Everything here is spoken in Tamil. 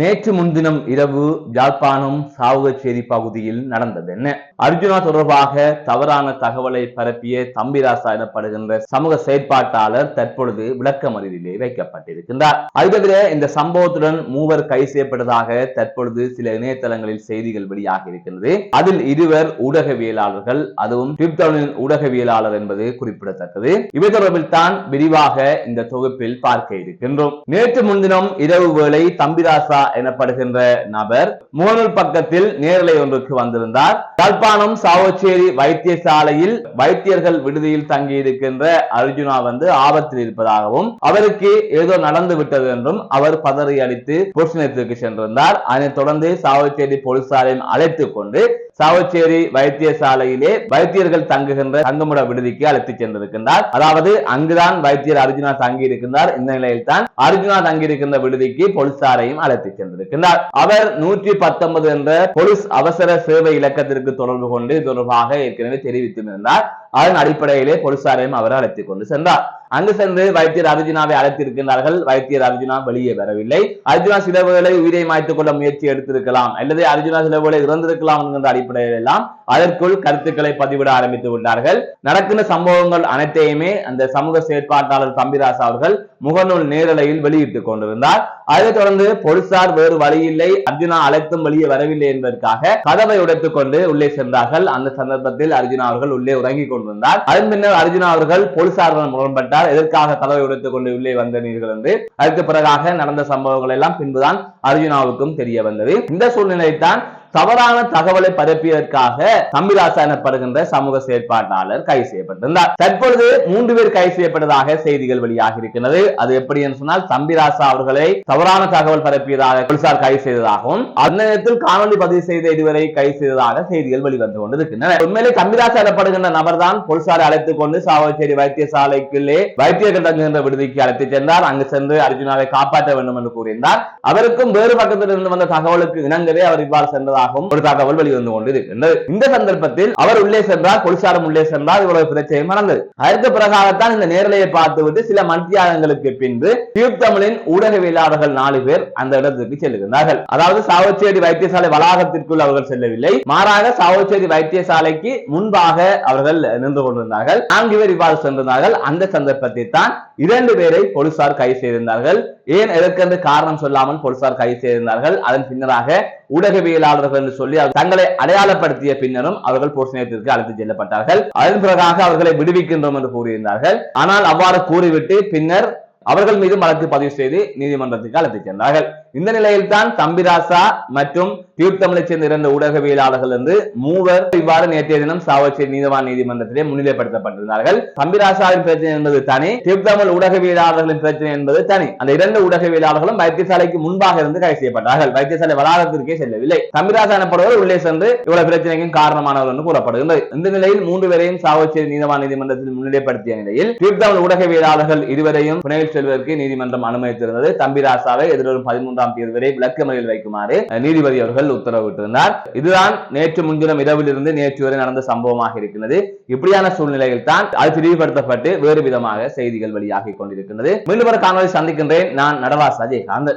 நேற்று முன்தினம் இரவு யாழ்ப்பாணம் சாவுகச்சேரி பகுதியில் நடந்தது என்ன அர்ஜுனா தொடர்பாக தவறான தகவலை பரப்பிய தம்பிராசா எனப்படுகின்ற சமூக செயற்பாட்டாளர் தற்பொழுது விளக்கமறியலிலே வைக்கப்பட்டிருக்கின்றார். அது தவிர இந்த சம்பவத்துடன் மூவர் கைது செய்யப்பட்டதாக தற்பொழுது சில இணையதளங்களில் செய்திகள் வெளியாகி இருக்கின்றது. அதில் இருவர் ஊடகவியலாளர்கள் அதுவும் டிப்டவுனின் ஊடகவியலாளர் என்பது குறிப்பிடத்தக்கது. இவை தொடர்பில் தான் விரிவாக இந்த தொகுப்பில் பார்க்க இருக்கின்றோம். நேற்று முன்தினம் இரவு வேளை தம்பிராசா எனப்படுகின்ற நபர் முகநூல் பக்கத்தில் நேரலை ஒன்றுக்கு வந்திருந்தார். யாழ்ப்பாணம் சாவச்சேரி வைத்தியசாலையில் வைத்தியர்கள் விடுதியில் தங்கியிருக்கின்ற அர்ஜுனா வந்து ஆபத்தில் இருப்பதாகவும் அவருக்கு ஏதோ நடந்து விட்டது என்றும் அவர் பதறி அடித்து போலீஸ் நிலையத்திற்கு சென்றிருந்தார். அதனைத் தொடர்ந்து சாவச்சேரி போலீசாரையும் அழைத்துக் கொண்டு சாவச்சேரி வைத்தியசாலையிலே வைத்தியர்கள் தங்குகின்ற தங்குமிட விடுதிக்கு அழைத்துச் சென்றிருக்கின்றார். அதாவது அங்குதான் வைத்தியர் அர்ஜுனா தங்கி இருக்கின்றார் இந்த நிலையில் தான் அர்ஜுனா தங்கியிருக்கின்ற விடுதிக்கு போலீசாரையும் அழைத்துச் சென்றிருக்கின்றார். அவர் நூற்றி பத்தொன்பது என்ற போலீஸ் அவசர சேவை இலக்கத்திற்கு தொடர்பு கொண்டு தொடர்பாக ஏற்கனவே தெரிவித்திருந்தார் அதன் அடிப்படையிலே போலீசாரையும் அவர் அழைத்துக் கொண்டு சென்றார். அங்கு சென்று வைத்தியர் அர்ஜுனாவை அழைத்திருக்கின்றார்கள். வைத்தியர் அர்ஜுனா வெளியே வரவில்லை. அர்ஜுனா சில வேளை உயிரை மாய்த்துக் கொள்ள முயற்சி எடுத்திருக்கலாம். அல்லது அர்ஜுனா சில வேளை இறந்திருக்கலாம் என்கின்ற அடிப்படையில் எல்லாம் அதற்குள் கருத்துக்களை பதிவிட ஆரம்பித்து விட்டார்கள். நடக்கின்ற சம்பவங்கள் அனைத்தையுமே அந்த சமூக செயற்பாட்டாளர் தம்பிராசா அவர்கள் முகநூல் நேரலையில் வெளியிட்டுக் கொண்டிருந்தார். அதைத் தொடர்ந்து போலீசார் வேறு வழியில்லை. அர்ஜுனா அழைத்தும் வெளியே வரவில்லை என்பதற்காக கதவை உடைத்துக் கொண்டு உள்ளே சென்றார்கள். அந்த சந்தர்ப்பத்தில் அர்ஜுனா அவர்கள் உள்ளே உறங்கிக் கொண்டிருந்தார் அதன் பின்னர் அர்ஜுனா அவர்கள் போலீசாருடன் முரண்பட்டார். எதற்காக கதவை உடைத்துக் கொண்டு உள்ளே வந்தனீர்கள் என்று. அதற்கு பிறகாக நடந்த சம்பவங்கள் எல்லாம் பின்புதான் அர்ஜுனாவுக்கும் தெரிய வந்தது. இந்த சூழ்நிலை தான் தவறான தகவலை பரப்பியதற்காக தம்பிராசா எனப்படுகின்ற சமூக செயற்பாட்டாளர் கைது செய்யப்பட்டிருந்தார். தற்பொழுது மூன்று பேர் கைது செய்யப்பட்டதாக செய்திகள் வெளியாகி இருக்கின்றது. அது எப்படி என்று சொன்னால் தம்பிராசா அவர்களை தவறான தகவல் பரப்பியதாக போலீசார் கைது செய்ததாகவும் அந்த நேரத்தில் காணொலி பதிவு செய்த இதுவரை கைது செய்ததாக செய்திகள் வெளிவந்து கொண்டிருக்கின்றன. உண்மையிலே தம்பிராசா எனப்படுகின்ற நபர் தான் போலீசாரை அழைத்துக் கொண்டு சாவச்சேரி வைத்தியசாலைக்குள்ளே வைத்தியர்கள் தங்குகின்ற விடுதிக்கு அழைத்துச் சென்றார். அங்கு சென்று அர்ஜுனாவை காப்பாற்ற வேண்டும் என்று கூறியிருந்தார். அவருக்கும் வேறு பக்கத்தில் இருந்து வந்த தகவலுக்கு இணங்கவே அவர் இவ்வாறு சென்றதாக இருப்பதாகவும் ஒரு தகவல் வெளிவந்து கொண்டிருக்கின்றது இந்த சந்தர்ப்பத்தில் அவர் உள்ளே சென்றார் போலீசாரும் உள்ளே சென்றார் இவ்வளவு பிரச்சனையும் நடந்தது அதற்கு பிறகாகத்தான் இந்த நேரலையை பார்த்துவிட்டு சில மத்தியாகங்களுக்கு பின்பு டியூப் தமிழின் ஊடகவியலாளர்கள் நாலு பேர் அந்த இடத்துக்கு செல்லுகிறார்கள் அதாவது சாவச்சேரி வைத்தியசாலை வளாகத்திற்குள் அவர்கள் செல்லவில்லை. மாறாக சாவச்சேரி வைத்தியசாலைக்கு முன்பாக அவர்கள் நின்று கொண்டிருந்தார்கள். நான்கு பேர் இவ்வாறு சென்றிருந்தார்கள். அந்த சந்தர்ப்பத்தை தான் இரண்டு பேரை போலீசார் கைது செய்திருந்தார்கள். ஏன் எதற்கென்று காரணம் சொல்லாமல் போலீசார் கைது செய்திருந்தார்கள்? அதன் பின்னராக ஊடகவியலாளர்கள் என்று சொல்லி தங்களை அடையாளப்படுத்திய பின்னரும் அவர்கள் போலீஸ் நிலையத்திற்கு அழைத்து செல்லப்பட்டார்கள். அதன் பிறகாக அவர்களை விடுவிக்கின்றோம் என்று கூறியிருந்தார்கள். ஆனால் அவ்வாறு கூறிவிட்டு பின்னர் அவர்கள் மீது வழக்கு பதிவு செய்து நீதிமன்றத்துக்கு அழைத்துச் சென்றார்கள். இந்த நிலையில் தான் தம்பிராசா மற்றும் டியூப் தமிழை சேர்ந்த இரண்டு ஊடகவியலாளர்கள் வந்து மூவர் இவ்வாறு நேற்றைய தினம் சாவச்சேரி நீதவான் நீதிமன்றத்திலே முன்னிலைப்படுத்தப்பட்டிருந்தார்கள். தம்பிராசாவின் பிரச்சனை என்பது தனி டியூப் தமிழ் ஊடகவியலாளர்களின் பிரச்சனை என்பது தனி. அந்த இரண்டு ஊடகவியலாளர்களும் வைத்தியசாலைக்கு முன்பாக இருந்து கைது செய்யப்பட்டார்கள். வைத்தியசாலை வளாகத்திற்கே செல்லவில்லை. தம்பிராசா எனப்படுவர் உள்ளே சென்று இவ்வளவு பிரச்சனைக்கும் காரணமானவர் என்று கூறப்படுகின்றது. இந்த நிலையில் மூன்று பேரையும் சாவச்சேரி நீதவான் நீதிமன்றத்தில் முன்னிலைப்படுத்திய நிலையில் டியூப் தமிழ் ஊடகவியலாளர்கள் இருவரையும் புனையில் செல்வதற்கு நீதிமன்றம் அனுமதித்திருந்தது. தம்பிராசாவை எதிர்வரும் பதிமூன்றாம் தேதி வரை விளக்கமறையில் வைக்குமாறு நீதிபதி அவர்கள் உத்தரவிட்டிருந்தார். இதுதான் நேற்று முன்தினம் இரவில் இருந்து நேற்று வரை நடந்த சம்பவமாக இருக்கிறது. இப்படியான சூழ்நிலையில் தான் அது தெளிவுபடுத்தப்பட்டு வேறு விதமாக செய்திகள் வெளியாகி கொண்டிருக்கிறது மீண்டும் ஒரு காணொலி சந்திக்கின்றேன். நான் நடவா அஜயகாந்த்